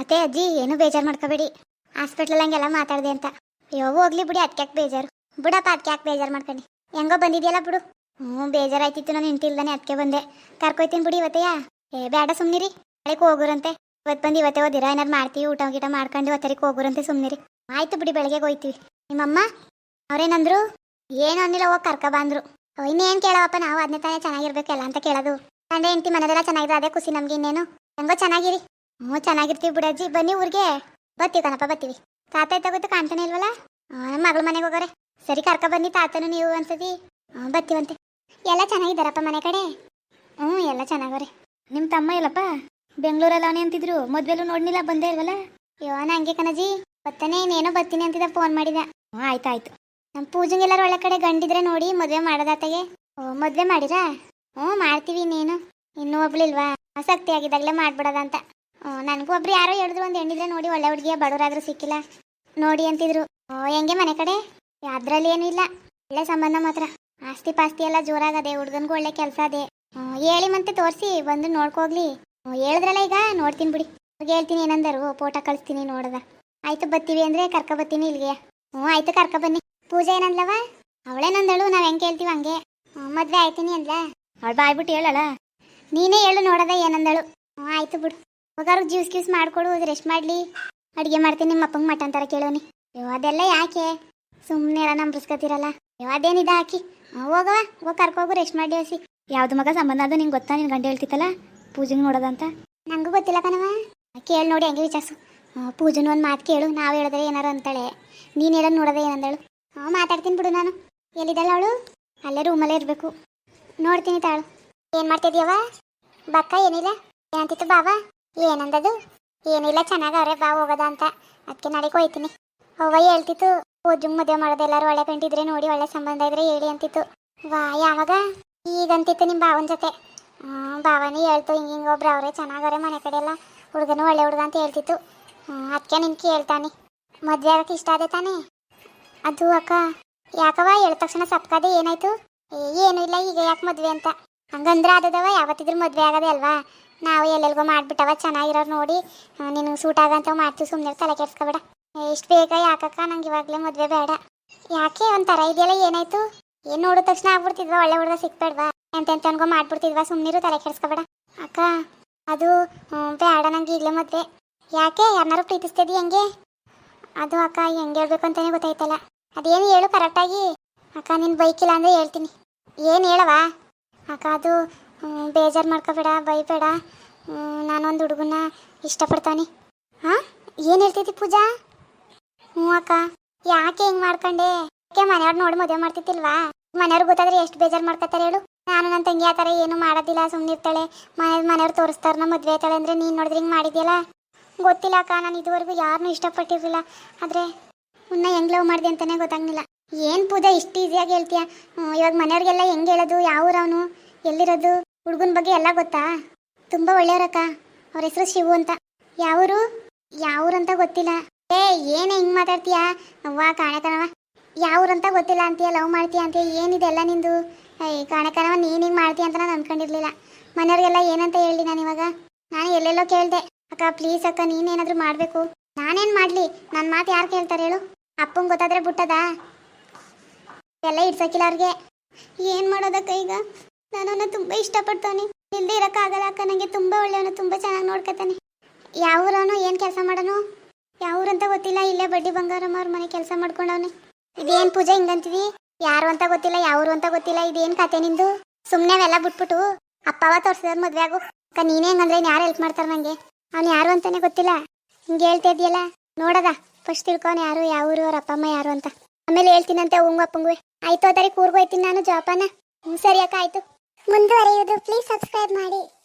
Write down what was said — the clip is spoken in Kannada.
ಅತ್ತೆ, ಅಜ್ಜಿ, ಏನು ಬೇಜಾರು ಮಾಡ್ಕೋಬೇಡಿ. ಹಾಸ್ಪಿಟ್ಲಲ್ಲಿ ಹಂಗೆಲ್ಲ ಮಾತಾಡ್ದೆ ಅಂತ. ಅಯ್ಯೋ, ಹೋಗ್ಲಿ ಬಿಡಿ ಅದಕ್ಕೆ ಬೇಜಾರು? ಬಿಡಪ್ಪ ಅದಕ್ಕೆ ಯಾಕೆ ಬೇಜಾರು ಮಾಡ್ಕೊಂಡು. ಹೆಂಗೋ ಬಂದಿದ್ಯಲ್ಲ ಬಿಡು. ಹ್ಞೂ, ಬೇಜಾರಾಯ್ತಿತ್ತು ನಾನು ಇಂಟಿಲ್ದಾನೆ ಅದಕ್ಕೆ ಬಂದೆ. ಕರ್ಕೊಯ್ತೀನಿ ಬಿಡಿ ಇವತ್ತೆಯಾ ಏ, ಬೇಡ ಸುಮ್ನಿರಿ. ಬೆಳಗ್ಗೆ ಹೋಗುರಂತೆ. ಇವತ್ತು ಬಂದು ಇವತ್ತೇ ಓದಿರ, ಏನಾರು ಮಾಡ್ತೀವಿ, ಊಟ ಗೀಟ ಮಾಡ್ಕೊಂಡು ಇವತ್ತರಿಗೆ ಹೋಗುರಂತೆ ಸುಮ್ನಿರಿ. ಆಯ್ತು ಬಿಡಿ, ಬೆಳಗ್ಗೆ ಹೋಯ್ತೀವಿ. ನಿಮ್ಮಮ್ಮ? ಅವ್ರೇನಂದ್ರು? ಏನು ಅನ್ನಿಲ್ಲ, ಹೋಗಿ ಕರ್ಕ ಬಂದ್ರು. ಇನ್ನೇನು ಕೇಳವಪ್ಪ ನಾವು? ಅದನ್ನೇ ತಾನೇ ಚೆನ್ನಾಗಿರ್ಬೇಕಲ್ಲ ಅಂತ ಕೇಳೋದು. ತಂದೆ, ಹೆಂಡತಿ ಮನೆದೆಲ್ಲ ಚೆನ್ನಾಗಿದೆ ಅದೇ ಖುಷಿ ನಮ್ಗೆ ಇನ್ನೇನು. ಹೆಂಗೋ ಚೆನ್ನಾಗಿರಿ. ಹ್ಞೂ, ಚೆನ್ನಾಗಿರ್ತೀವಿ ಬಿಡಜ್ಜಿ. ಬನ್ನಿ ಊರಿಗೆ. ಬತ್ತೀವಿ ಕಣಪ್ಪ, ಬರ್ತೀವಿ. ತಾತ ತಗೋತು ಕಾಣ್ತಾನೆ ಇಲ್ವಲ್ಲ? ನಮ್ಮ ಮಗಳ ಮನೆಗೆ ಹೋಗೋರೆ ಸರಿ ಕರ್ಕ ಬನ್ನಿ ತಾತನು ನೀವು ಅನ್ಸತಿ ಹ್ಞೂ ಬತ್ತೀವಂತೆ ಎಲ್ಲ ಚೆನ್ನಾಗಿದ್ದಾರಪ್ಪ ಮನೆ ಕಡೆ? ಹ್ಞೂ, ಎಲ್ಲ ಚೆನ್ನಾಗವ್ರೆ. ನಿಮ್ಮ ತಮ್ಮ ಇಲ್ಲಪ್ಪ ಬೆಂಗಳೂರಲ್ಲಿ ಅವನೇ ಅಂತಿದ್ರು. ಮದ್ವೆಲ್ಲೂ ನೋಡ್ನಿಲ್ಲ, ಬಂದೇ ಇಲ್ವಲ್ಲ? ಅಯ್ಯೋ ನಂಗೆ ಕಣಜಿ ಬತ್ತಾನೆ ಇನ್ನೇನೋ ಬರ್ತೀನಿ ಅಂತಿದ್ದ ಫೋನ್ ಮಾಡಿದ. ಹ್ಞೂ ಆಯ್ತು ಆಯ್ತು ನಮ್ಮ ಪೂಜೆಗೆಲ್ಲರೂ ಒಳ್ಳೆ ಕಡೆ ಗಂಡಿದ್ರೆ ನೋಡಿ ಮದುವೆ ಮಾಡೋದಾತಗೆ. ಓ, ಮದುವೆ ಮಾಡಿರಾ? ಹ್ಞೂ, ಮಾಡ್ತೀವಿ ಇನ್ನೇನು. ಇನ್ನೂ ಒಬ್ಳಿಲ್ವಾ ಆಸಕ್ತಿ ಆಗಿದ್ದಾಗಲೇ ಮಾಡ್ಬಿಡೋದಂತ. ನನಗೂ ಒಬ್ರು ಯಾರೋ ಹೇಳಿದ್ರು ಒಂದು ಹೆಣ್ಣಿದ್ರೆ ನೋಡಿ ಒಳ್ಳೆ ಹುಡುಗಿಯ ಬಡವರಾದ್ರೂ ಸಿಕ್ಕಿಲ್ಲ. ನೋಡಿ ಅಂತಿದ್ರು. ಹೆಂಗೆ ಮನೆ ಕಡೆ? ಅದ್ರಲ್ಲಿ ಏನೂ ಇಲ್ಲ. ಒಳ್ಳೆ ಸಂಬಂಧ ಮಾತ್ರ. ಆಸ್ತಿ ಪಾಸ್ತಿ ಎಲ್ಲ ಜೋರಾಗದೆ, ಹುಡುಗನ್ಗೂ ಒಳ್ಳೆ ಕೆಲಸ ಅದೇ. ಹೇಳಿ ಮತ್ತೆ ತೋರಿಸಿ, ಬಂದು ನೋಡ್ಕೋಗ್ಲಿ. ಹೇಳಿದ್ರಲ್ಲ ಈಗ? ನೋಡ್ತೀನಿ ಬಿಡಿ. ಹೇಳ್ತೀನಿ ಏನಂದರು. ಫೋಟೋ ಕಳಿಸ್ತೀನಿ ನೋಡದ. ಆಯ್ತು, ಬತ್ತೀವಿ ಅಂದರೆ ಕರ್ಕೊ ಬತ್ತೀನಿ ಇಲ್ಲಿಗೆ. ಹ್ಞೂ, ಆಯ್ತು, ಕರ್ಕೊ ಬನ್ನಿ. ಪೂಜೆ ಏನಂದ್ಲವ? ಅವಳೇನಂದಳು ನಾವು ಹೆಂಗೆ ಹೇಳ್ತೀವಿ ಹಂಗೆ. ಮದುವೆ ಆಯ್ತೀನಿ ಅಂದ್ಲ? ಅವಳು ಬಾಯ್ಬಿಟ್ಟು ಹೇಳಲ್ಲ? ನೀನೇ ಹೇಳು ನೋಡದ ಏನಂದಳು. ಹ್ಞೂ, ಆಯ್ತು ಬಿಡು. ಹೋಗಾರು ಜ್ಯೂಸ್ ಗ್ಯೂಸ್ ಮಾಡಿಕೊಡು ರೆಸ್ಟ್ ಮಾಡಲಿ. ಅಡುಗೆ ಮಾಡ್ತೀನಿ ನಿಮ್ಮ ಅಪ್ಪಂಗೆ ಮಟನ್ ಥರ ಕೇಳೋನಿ. ಅಯ್ಯೋ ಅದೆಲ್ಲ ಯಾಕೆ? ಸುಮ್ಮನೆ ಎಲ್ಲ ನಂಬಿಸ್ಕೊತಿರಲ್ಲ ಅಯ್ಯೋ ಅದೇನಿದೆ ಹಾಕಿ ಹೋಗವ ಹೋಗಿ ಕರ್ಕೋಗು ರೆಸ್ಟ್ ಮಾಡಿ ಹಸಿ ಯಾವ್ದು ಮಗ ಸಂಬಂಧ ಅದು ನಿಂಗೆ ಗೊತ್ತಾ? ನಿನ್ ಗಂಡ ಹೇಳ್ತಿತ್ತಲ್ಲ, ಪೂಜೆಗೆ ನೋಡೋದಂತ. ನಂಗೂ ಗೊತ್ತಿಲ್ಲ ಕಣವ ಕೇಳಿ ನೋಡಿ, ಹಂಗೆ ವಿಚಾರಿಸು. ಪೂಜನ್ ಒಂದು ಮಾತು ಕೇಳು, ನಾವು ಹೇಳಿದ್ರೆ ಏನಾರು ಅಂತಾಳೆ. ನೀನು ಹೇಳೋದು ನೋಡೋದೇ ಏನಂದಳು. ಹ್ಞೂ ಮಾತಾಡ್ತೀನಿ ಬಿಡು ನಾನು. ಎಲ್ಲಿದ್ದಾಳೆ ಅವಳು? ಅಲ್ಲೇ ರೂಮಲ್ಲೇ ಇರಬೇಕು. ನೋಡ್ತೀನಿ ತಾಳು. ಏನು ಮಾಡ್ತಿದ್ಯವ ಬಕ್ಕ ಏನಿಲ್ಲ? ಏನಂತಿತ್ತು ಬಾವ? ಏನಂದದು? ಏನಿಲ್ಲ, ಚೆನ್ನಾಗವ್ರೆ, ಬಾ, ಹೋಗೋದ ಅಂತ. ಅದಕ್ಕೆ ನಾಳೆಗೆ ಹೋಯ್ತೀನಿ. ಅವ್ವ ಹೇಳ್ತಿತ್ತು ಜುಮ್ ಮದುವೆ ಮಾಡೋದು ಎಲ್ಲರೂ ಒಳ್ಳೆ ಕಂಡಿದ್ರೆ ನೋಡಿ, ಒಳ್ಳೆ ಸಂಬಂಧ ಇದ್ರೆ ಹೇಳಿ ಅಂತಿತ್ತು. ವಾ, ಯಾವಾಗ? ಈಗಂತಿತ್ತು ನಿಮ್ಮ ಭಾವನ ಜೊತೆ. ಭಾವನೇ ಹೇಳ್ತು, ಹಿಂಗೆ ಹಿಂಗೆ, ಒಬ್ರು ಅವರೇ, ಚೆನ್ನಾಗವ್ರೆ ಮನೆ ಕಡೆ ಎಲ್ಲ. ಹುಡುಗನು ಒಳ್ಳೆ ಹುಡುಗ ಅಂತ ಹೇಳ್ತಿತ್ತು. ಅದಕ್ಕೆ ನಿನ್ ಕೇಳ್ತಾನೆ. ಮದುವೆ ಆಗಕ್ಕೆ ಇಷ್ಟ ಆದೆ ತಾನೇ? ಅದು ಅಕ್ಕ ಯಾಕವ ಹೇಳಿದ ತಕ್ಷಣ ಸಪ್ಕಾದೆ ಏನಾಯ್ತು? ಏನೂ ಇಲ್ಲ, ಈಗ ಯಾಕೆ ಮದುವೆ ಅಂತ. ಹಂಗಂದ್ರೆ ಆದದವ ಯಾವತ್ತಿದ್ರು ಮದ್ವೆ ಆಗದೆ ಅಲ್ವಾ? ನಾವು ಎಲ್ಲೆಲ್ಗೋ ಮಾಡಿಬಿಟ್ಟವ ಚೆನ್ನಾಗಿರೋ ನೋಡಿ. ನೀನು ಸೂಟ್ ಆಗಂತ ಮಾಡ್ತೀವಿ ಸುಮ್ಮನೆ ತಲೆ ಕೆಡ್ಸ್ಕೊಬೇಡ. ಎಷ್ಟು ಬೇಗ ಯಾಕಕ್ಕ? ನಂಗೆ ಇವಾಗಲೇ ಮದುವೆ ಬೇಡ. ಯಾಕೆ ಒಂಥರ? ಇದೆಯಲ್ಲ, ಏನಾಯ್ತು? ಏನು ನೋಡಿದ ತಕ್ಷಣ ಆಗ್ಬಿಡ್ತಿದ್ವಾ? ಒಳ್ಳೆ ಹುಡುಗ ಸಿಕ್ಬೇಡ್ವಾ? ಎಂತೆಂತನ್ಗೋ ಮಾಡ್ಬಿಡ್ತಿದ್ವಾ? ಸುಮ್ಮನಿರು ತಲೆ ಕೆಡ್ಸ್ಕೊಬೇಡ. ಅಕ್ಕ, ಅದು ಬೇಡ, ನಂಗೆ ಈಗಲೇ ಮದುವೆ. ಯಾಕೆ? ಯಾರನ್ನಾರು ಪ್ರೀತಿಸ್ತಿದ್ದಿ ಹೆಂಗೆ? ಅದು ಅಕ್ಕ, ಹೆಂಗೆ ಹೇಳ್ಬೇಕು ಅಂತಲೇ ಗೊತ್ತಾಯ್ತಲ್ಲ. ಅದೇನು ಹೇಳು ಕರೆಕ್ಟಾಗಿ ಅಕ್ಕ, ನಿನ್ ಬೈಕಿಲ್ಲ ಅಂದರೆ ಹೇಳ್ತೀನಿ. ಏನು ಹೇಳವಾ ಅಕ್ಕ, ಅದು ಬೇಜಾರು ಮಾಡ್ಕೋಬೇಡ, ಬೈಬೇಡ. ನಾನೊಂದು ಹುಡುಗನ ಇಷ್ಟಪಡ್ತಾನೆ. ಹಾಂ? ಏನು ಹೇಳ್ತಿದ್ದಿ ಪೂಜಾ? ಹ್ಞೂ ಅಕ್ಕ. ಯಾಕೆ ಹಿಂಗೆ ಮಾಡ್ಕೊಂಡೆ? ಯಾಕೆ ಮನೆಯವ್ರು ನೋಡಿ ಮದುವೆ ಮಾಡ್ತಿತ್ತಿಲ್ವಾ ಮನೆಯವ್ರು ಗೊತ್ತಾದ್ರೆ ಎಷ್ಟು ಬೇಜಾರು ಮಾಡ್ಕೊತಾರೆ ಹೇಳು. ನಾನು ನನ್ನ ತಂಗಿ ಆ ಥರ ಏನು ಮಾಡೋದಿಲ್ಲ ಸುಮ್ಮನೆ ಇರ್ತಾಳೆ. ಮನೆ, ಮನೆಯವ್ರು ತೋರಿಸ್ತಾರ ನಾ ಮದುವೆ ಆಯ್ತಾಳೆ ಅಂದರೆ ನೀನು ನೋಡಿದ್ರೆ ಹಿಂಗೆ ಮಾಡಿದ್ಯಲ್ಲ? ಗೊತ್ತಿಲ್ಲ ಅಕ್ಕ, ನಾನು ಇದುವರೆಗೂ ಯಾರನ್ನೂ ಇಷ್ಟಪಟ್ಟಿರಲಿಲ್ಲ. ಆದರೆ ಮುನ್ನ ಹೆಂಗೆ ಲವ್ ಮಾಡಿದೆ ಅಂತಲೇ ಗೊತ್ತಾಗಲಿಲ್ಲ. ಏನು ಪೂಜಾ, ಇಷ್ಟು ಈಸಿಯಾಗಿ ಹೇಳ್ತೀಯ? ಇವಾಗ ಮನೆಯವ್ರಿಗೆಲ್ಲ ಹೆಂಗೆ ಹೇಳೋದು? ಯಾವ ಊರವನು? ಎಲ್ಲಿರೋದು? ಹುಡುಗನ ಬಗ್ಗೆ ಎಲ್ಲ ಗೊತ್ತಾ? ತುಂಬ ಒಳ್ಳೆಯವರಕ್ಕ. ಅವ್ರ ಹೆಸರು ಶಿವು ಅಂತ. ಯಾವರು? ಯಾವ್ರಂತ ಗೊತ್ತಿಲ್ಲ. ಏ, ಏನು ಹಿಂಗೆ ಮಾತಾಡ್ತೀಯಾ? ಅವ್ವ, ಕಾಣಕನವ. ಅಂತ ಗೊತ್ತಿಲ್ಲ ಅಂತೀಯ? ಲವ್ ಮಾಡ್ತೀಯ ಅಂತೀಯ? ಏನಿದೆ ಎಲ್ಲ ನಿಂದು? ಏಯ್, ಕಾಣಕನವ, ನೀನು ಹಿಂಗೆ ಮಾಡ್ತೀಯ ಅಂತ ನಾನು ಅನ್ಕೊಂಡಿರ್ಲಿಲ್ಲ. ಮನೆಯವ್ರಿಗೆಲ್ಲ ಏನಂತ ಹೇಳಿ ನಾನು ಇವಾಗ? ನಾನು ಎಲ್ಲೆಲ್ಲೋ ಕೇಳಿದೆ. ಅಕ್ಕ ಪ್ಲೀಸ್ ಅಕ್ಕ ನೀನೇನಾದರೂ ಮಾಡಬೇಕು. ನಾನೇನು ಮಾಡಲಿ? ನನ್ನ ಮಾತು ಯಾರು ಕೇಳ್ತಾರೆ ಹೇಳು? ಅಪ್ಪಂಗೆ ಗೊತ್ತಾದ್ರೆ ಬಿಟ್ಟದಾ? ಎಲ್ಲ ಇಡ್ಸಕ್ಕಿಲ್ಲ ಅವ್ರಿಗೆ. ಏನು ಮಾಡೋದಕ್ಕ ಈಗ? ನಾನು ಅವನ ತುಂಬ ಇಷ್ಟಪಡ್ತಾನೆ. ಇಲ್ಲದೆ ಇರೋಕ್ಕಾಗಲ್ಲ ಅಕ್ಕ. ನನಗೆ ತುಂಬ ಒಳ್ಳೆಯವನು, ತುಂಬ ಚೆನ್ನಾಗಿ ನೋಡ್ಕೊತಾನೆ. ಯಾವೂರವನು ಏನು ಕೆಲಸ ಮಾಡೋನು? ಅಂತ ಗೊತ್ತಿಲ್ಲ. ಇಲ್ಲೇ ಬಡ್ಡಿ ಬಂಗಾರಮ್ಮ ಅವ್ರ ಮನೆ ಕೆಲಸ ಮಾಡ್ಕೊಂಡವನೆ. ಇದೇನು ಪೂಜೆ ಹಿಂಗಂತೀವಿ? ಯಾರು ಅಂತ ಗೊತ್ತಿಲ್ಲ ಯಾವ್ರು ಅಂತ ಗೊತ್ತಿಲ್ಲ. ಇದೇನು ಕತೆ ನಿಂದು? ಸುಮ್ಮನೆ ಅವೆಲ್ಲ ಬಿಟ್ಬಿಟ್ಟು ಅಪ್ಪವ ತೋರಿಸಿದವ್ರ ಮದ್ವೆ ಆಗು. ಅಕ್ಕ, ನೀನೇ ಹಂಗಂದ್ರೆ ಯಾರು ಹೆಲ್ಪ್ ಮಾಡ್ತಾರೆ ನನಗೆ ಅವ್ನು ಯಾರು ಅಂತಾನೆ ಗೊತ್ತಿಲ್ಲ. ಹಿಂಗೆ ಹೇಳ್ತಾ ಇದೆಯಲ್ಲ ನೋಡದ. ಫಸ್ಟ್ ತಿಳ್ಕೊನ್ ಯಾರು, ಯಾವ ಊರು, ಅವ್ರ ಅಪ್ಪ, ಅಮ್ಮ ಯಾರು ಅಂತ. ಆಮೇಲೆ ಹೇಳ್ತೀನಂತೆ ಉಂಗು ಅಪ್ಪಂಗೂ ಆಯ್ತು ಅದಾರಿ ಕೂರ್ಗೋಯ್ತೀನಿ ನಾನು, ಜೋಪಾನ. ಹ್ಞೂ ಸರಿ ಅಕ್ಕ, ಆಯ್ತು. ಮುಂದುವರಿಯುವುದು. ಪ್ಲೀಸ್ ಸಬ್ಸ್ಕ್ರೈಬ್ ಮಾಡಿ.